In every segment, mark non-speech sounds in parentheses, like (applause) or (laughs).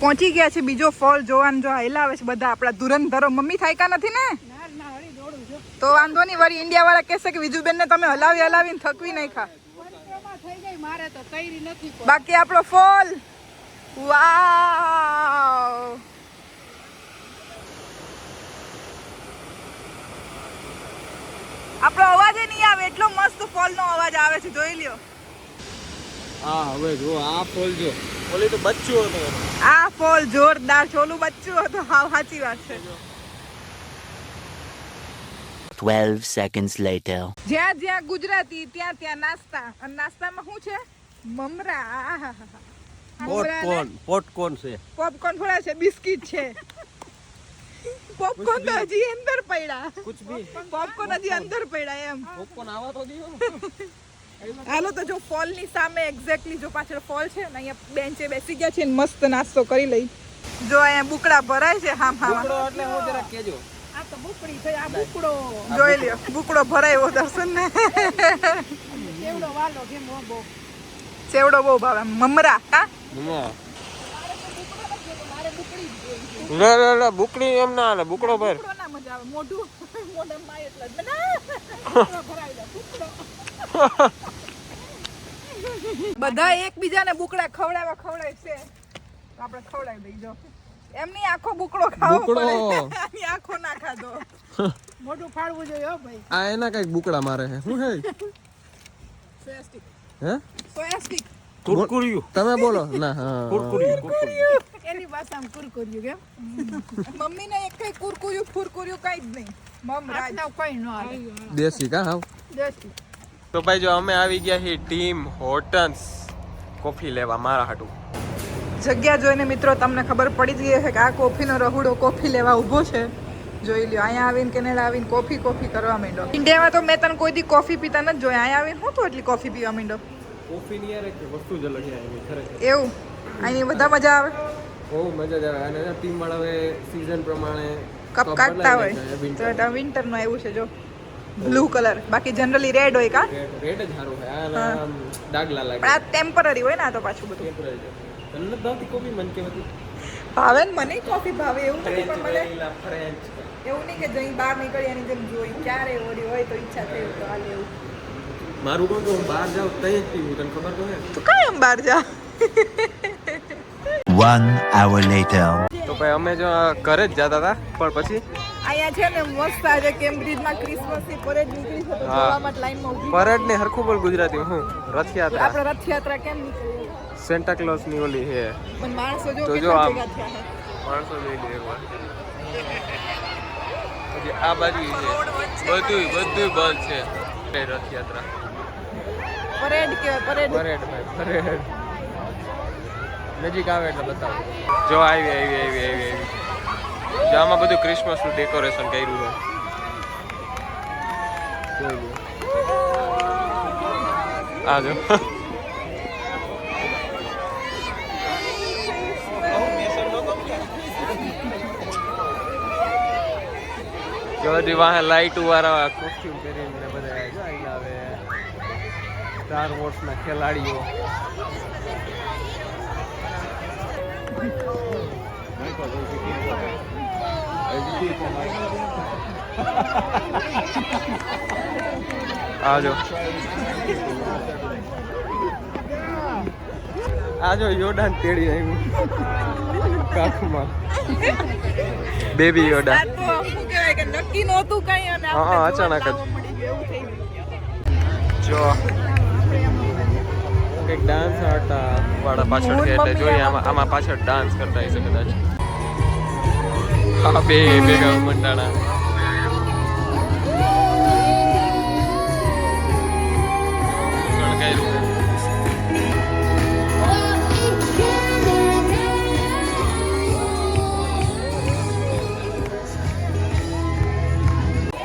પહોંચી ગયા છે બીજો ફોલ જોવાનું જો હેલાવે છે બધા આપણા ધુરંધરો મમ્મી થાયકા નથી ને? તો વાંધો નહીં, વળી ઇન્ડિયા વાળા કહેશે કે વિજુબેન ને તમે હલાવી હલાવીને થકવી નહીં ખા બાકી આપણો ફોલ. વાવ. આપણો અવાજ નહીં આવે, એટલો મસ્ત ફોલ નો અવાજ આવે છે, જોઈ લ્યો. હા હવે જો આ ફોલ જો. ઓલી તો બચ્ચું હતો આ ફોલ જોરદાર ચોલું બચ્ચું હતું. હા સાચી વાત છે. 12 seconds later. જ્યાં જ્યાં ગુજરાતી ત્યાં ત્યાં નાસ્તા. અને નાસ્તામાં શું છે? મમરા. પોપકોર્ન પોપકોર્ન છે. પોપકોર્ન થોડા છે બિસ્કિટ છે. પોપકોર્ન તો હજી અંદર પડ્યા. કુછ ભી પોપકોર્ન હજી અંદર પડ્યા એમ. પોપકોર્ન આવા તો દીયો હાલો તો જો ફોલની સામે એક્ઝેક્ટલી જો પાછળ ફોલ છે ને અહીંયા બેન્ચે બેસી ગયા છે ને મસ્ત નાસ્તો કરી લઈ. જો અહીંયા બુકડા ભરાય છે હામ હામ. એટલે હું જરા કેજો આ તો બુકડી છે આ બુકડો. જોઈ લ્યો બુકડો ભરાયો દર્શન ને. કેવડો વાલો કેમ બો. ચેવડો બહુ ભાવે. મમરા હા? ના ના ના ના બુકડી એમ ના હાલે બુકડો ભર. મજા આવે. મોઢું મોઢામાં એટલે (laughs) બુકડો. બધા એકબીજાને બુકડા ખવડાવવા ખવડાય છે. આપણે ખવડાવી દઈ જો. એમની આખો બુકડો ખાવો બુકડો. આખો ના ખાધો. મોઢું ફાડવું જોઈએ હો ભાઈ. આ એના કંઈક બુકડા મારે છે. શું છે? સોયા સ્ટિક હે? સોયા સ્ટિક કુરકુરિયું. તમે બોલો. ના હા. એની ભાષામાં કુરકુર્યું કેમ? મમ્મીને એક કઈ કુરકુરિયું ફુરકુર્યું કઈ જ નહીં. મમરા જ. આટલા કઈ ન આવે. દેશી કા? હાવ. દેશી. તો ભાઈ જો અમે આવી ગયા છીએ ટીમ હોટન્સ. કોફી લેવા મારા હાટુ. જગ્યા જોઈને મિત્રો તમને ખબર પડી જ ગઈ છે કે આ કોફીનો રહુડો કોફી લેવા ઊભો છે. જોઈ લ્યો અહીંયા આવીને કેનેડા આવીને કોફી કોફી કરવા માંડ્યો ઇન્ડિયામાં તો મેં તને કોઈ દી કોફી પીતા નથી જોયા. અહીંયા આવીને હું તો એટલી કોફી પીવા માંડો? કોફી ની યાર એક વસ્તુ જ અલગ છે એવું? અહીંની બધા મજા આવે? બહુ મજા જ આવે. અને ટીમ વાળા હવે સીઝન પ્રમાણે કપ કાઢતા હોય. તો વિન્ટરનું આવ્યું છે જો. બ્લુ કલર બાકી જનરલી રેડ હોય કા? રેડ જ સારું હોય. આ ડાગલા લાગે. પણ આ ટેમ્પરરી હોય ને આ તો પાછું બધું. તમને. ભાવતી કોફી મન કે બધી? ભાવે ને મને કોફી ભાવે એવું નથી પણ મને ફ્રેન્ચ એવું નહીં કે જઈ બહાર નીકળી એની જેમ જોઈ ક્યારે ઓડી હોય તો ઈચ્છા થઈ તો આ લેવું મારું કોણ તો બહાર જાઉં તઈ જ પીવું તને ખબર તો હે. તું કાંઈ આમ બહાર જા One hour later. તો ભાઈ અમે જો ઘરે જ જતા હતા પણ પછી અહીંયા છે ને મસ્ત આજે કેમ્બ્રિજમાં ક્રિસમસની પરેડ નીકળી છે તો જોવા માટે લાઈનમાં ઊભી પરેડ ને હરખું બોલ ગુજરાતી હું રથયાત્રા. આપણે રથયાત્રા કેમ નીકળી? સેન્ટા ક્લોઝની ઓલી છે. પણ માણસો જો જો આમ. માણસો જોઈ લે એકવાર આ બાજુ છે. બધું બધું બંધ છે. રથયાત્રા. પરેડ કે પરેડ. Parade parade. નજીક આવે એટલે બતાવો. જો આવી આવી આવી આવી આવી. જો આમાં બધું ક્રિસમસનું ડેકોરેશન કર્યું છે. આ જો. બધી વાહે લાઈટ વાળા કોસ્ટ્યુમ પહેરીને બધા આવે. સ્ટાર વોર્સ ના ખેલાડીઓ. આજો. આજો યોડાન તેડી આવ્યું કાખમાં બેબી યોડા. નક્કી નહોતું કઈ હા, અચાનક જ. જો. કંઈક ડાન્સ હતા વાળા પાછળ છે એટલે જોઈએ આમાં આમાં પાછળ ડાન્સ કરતા હશે કદાચ. હા, બે ભેગા મંડાણા.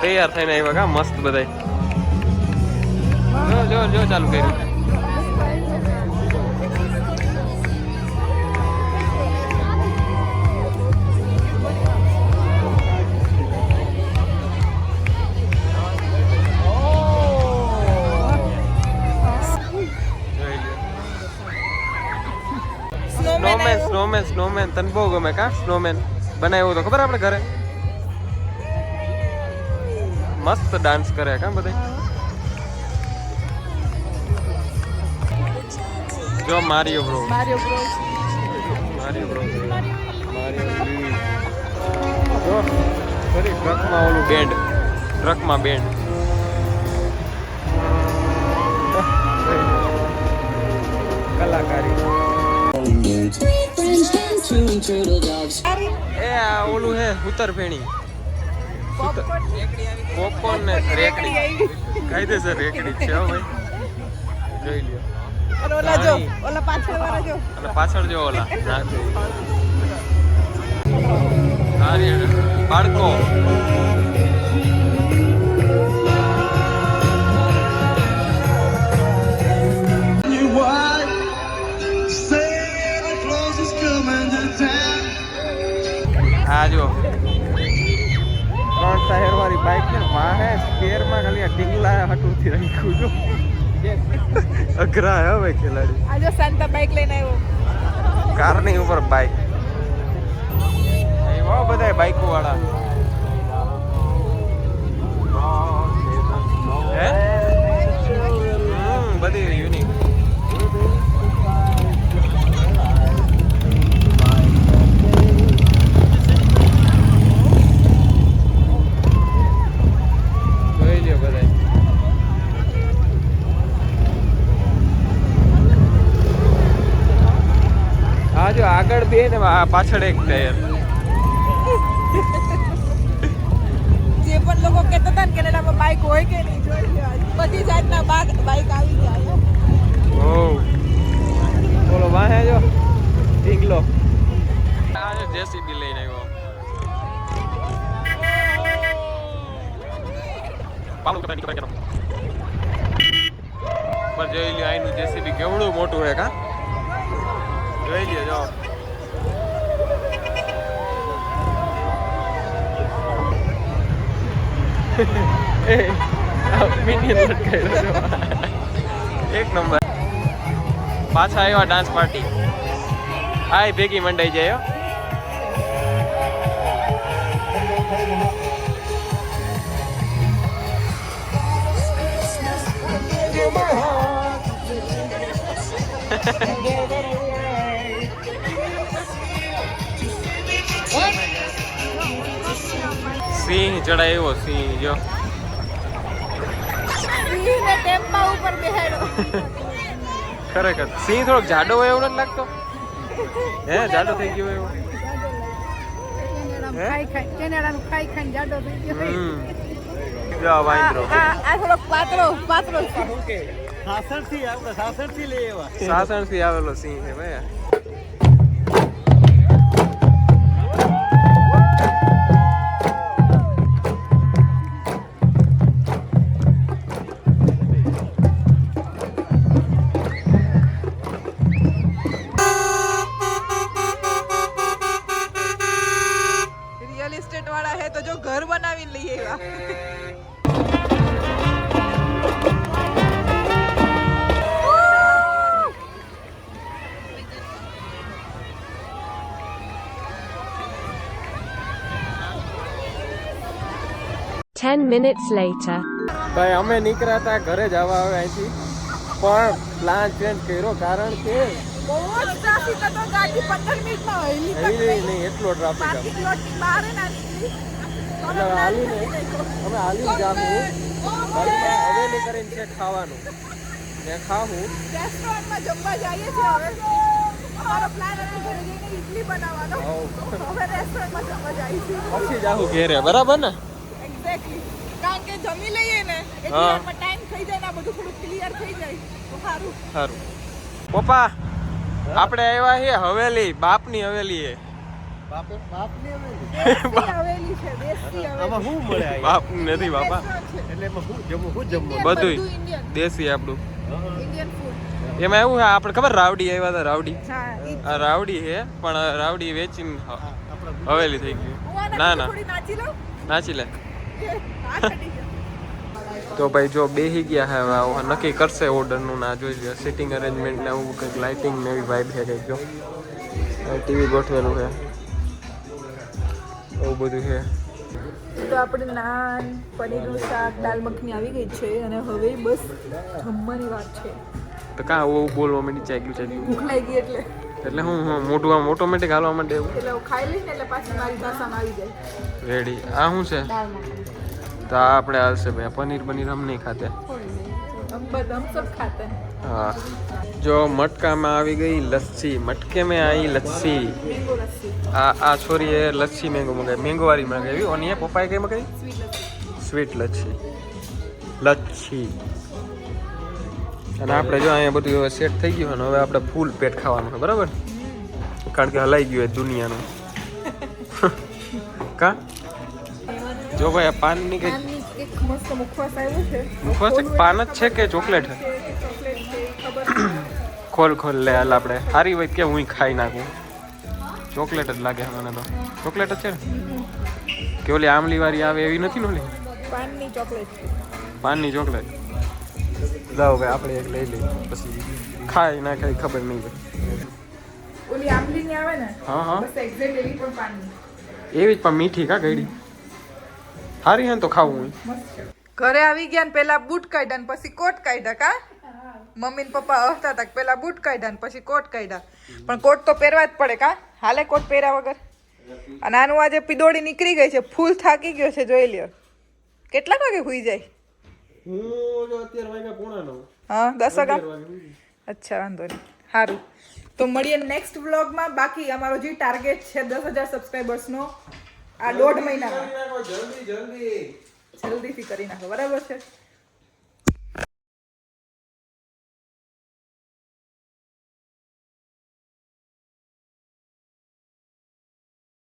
તૈયાર થઈને આવ્યા કા, મસ્ત બધાય. જો જો જો, ચાલુ કર્યું. સ્નોમેન સ્નોમેન તને બહુ ગમે કા? સ્નોમેન બનાવ્યો તો ખબર આપણે ઘરે? મસ્ત ડાન્સ કરે કા બધે? જો મારિયો બ્રો માર્યો બ્રો મારિયો બ્રો મારિયો. જો ફરી ટ્રકમાં ઓલું બેન્ડ ટ્રકમાં બેન્ડ કલાકારી. એ આ ઓલું હે ઉત્તરફેણી પોપકોર્ન ને રેકડી. કાયદેસર રેકડી છે હો ભાઈ. જોઈ લ્યો. ઓલા જો ઓલા પાછળ વાળા જો. અને પાછળ જો ઓલા. બાળકો. આ જો ત્રણ ટાયર વાળી બાઇક ને વાહે સ્પેરમાં ખાલી આ ટીંગલા હટુથી રાખ્યું છું. અઘરા હે હવે ખેલાડી. આ જો શાંતા બાઈક લઈને આવ્યો. કારની ઉપર બાઇક આવ્યો બધા બાઇકો વાળા. બે ને પાછળ એક ટાયર જે પણ લોકો કહેતા હતા ને કેનેડામાં બાઈક હોય કે નહીં જોઈ લ્યો. બધી જાતના બાઇક બાઈક આવી જાય ઓ બોલો વાહે જો. ઢીંગલો. આ જો જેસીબી લઈને આવ્યો. પાલું કરતા નીકળે કેનો પર જોઈ લ્યો આઈનું જેસીબી કેવડું મોટું હે કા? જોઈ લ્યો જો. (laughs) આ લટકાયેલો. એક નંબર. પાછા આવ્યા ડાન્સ પાર્ટી આય ભેગી મંડાઈ જાય સિંહ ચડાયો સિંહ જો. ખરેખર. સિંહ થોડોક જાડો હોય એવું નથી લાગતો? હે જાડો થઈ ગયો એવો. સાસણથી આવેલો સિંહ છે ભાઈ. 10 minutes later. ભાઈ અમે નીકળ્યા હતા ઘરે જવા આવ્યા અહીંથી. પણ પ્લાન ચેન્જ કર્યો કારણ કે બહુ નહીં એટલો ટ્રાફિક હતો. ટ્રાફિક બહાર હાલી ને અમે હાલી જામી હવે નીકળીને છે ખાવાનું. ને ખાવું. બરાબર ને? એક્ઝેક્ટલી કારણ કે જમી લઈએ ને એટલે હા. ટાઈમ થઈ જાય ને આ બધું થોડું ક્લિયર થઈ જાય. તો સારું. સારું. પપ્પા આપણે આવ્યા છીએ હવેલી બાપની હવેલી? એ દેશી દેશી બાપ નથી બાપા. બધુંય. દેશી આપણું. એમાં એવું છે આપણે ખબર રાવડી આવ્યા હતા રાવડી? આ રાવડી છે પણ રાવડી વેચીને હવેલી થઈ ગઈ. ના ના. નાચી લે. ગયો. તો ભાઈ જો બેહી ગયા હે હવે નક્કી કરશે ઓર્ડરનું ના જોઈ લે સિટિંગ અરેન્જમેન્ટ ને એવું કંઈક લાઇટિંગ ને એવી વાઇબ છે કંઈક જો. ટીવી ગોઠવેલું છે. એવું બધું છે. તો આપણે નાન પનીરનું શાક દાલ મખની આવી ગઈ છે અને હવે બસ જમવાની વાત છે. તો કાં આવું બોલવા માંડી ચાગ્યું ચાગ્યું ભૂખ લાગી એટલે. એટલે હું હું મોટું આમ ઓટોમેટિક હાલવા માટે એટલે ખાઈ લઈને એટલે પાછી મારી ભાષામાં આવી જાય. રેડી આ શું છે? તો આપણે હાલશે ભાઈ પનીર પનીર અમને ખાતે. હા. જો મટકામાં આવી ગઈ લસ્સી. મટકે મેં આવી લસ્સી. આ આ છોરીએ લસ્સી મેંગો મંગાવી. મેંગો વાળી મંગાવી. અને એ પપ્પાએ કઈ મંગાવી? સ્વીટ લસ્સી. લચ્છી. અને આપણે જો અહીંયા બધું હવે સેટ થઈ ગયું અને હવે આપણે ફૂલ પેટ ખાવાનું છે બરાબર? કારણ કે હલાઈ ગયું એ દુનિયાનું. (laughs) કા? જો ભાઈ આ પાનની કઈ પાનની મુખવાસ એક પાન જ છે કે ચોકલેટ. (clears throat) ખોલ ખોલ લે હાલ આપણે. સારી હોય કે હું ખાઈ નાખું? ચોકલેટ જ લાગે મને તો. ચોકલેટ જ છે ને? કે ઓલી આમલી વાળી આવે એવી નથી ને ઓલી? પાનની ચોકલેટ પાનની ચોકલેટ. જાઓ ભાઈ આપણે એક લઈ લઈએ. પછી ખાઈ ના ખાય ખબર નહીં પડે ઓલી આંબલીની આવે ને હા હા. બસ એક્ઝેક્ટ એવી પણ પાણી એવી જ પણ મીઠી કા ગળી? હારી હે તો ખાવું હું ઘરે આવી ગયા ને પેલા બૂટ કાઢ્યા ને પછી કોટ કાઢ્યા કા? મમ્મી ને પપ્પા હસતા હતા કે પેલા બૂટ કાઢ્યા ને પછી કોટ કાઢ્યા. પણ કોટ તો પહેરવા જ પડે કા? હાલે કોટ પહેર્યા વગર? અને આનું આજે પીદોડી નીકળી ગઈ છે ફૂલ થાકી ગયો છે જોઈ લ્યો. કેટલા વાગે હુઈ જાય? હું અત્યારે વાગ્યા પૂણા નો હા દસ વાગ્યા? અચ્છા વાંધો નહીં. સારું. તો મળીએ નેક્સ્ટ વ્લોગમાં બાકી અમારો જે ટાર્ગેટ છે દસ હજાર સબસ્ક્રાઈબર્સનો આ દોઢ મહિનામાં. જલ્દી જલ્દી. જલ્દીથી કરી નાખો. બરાબર છે?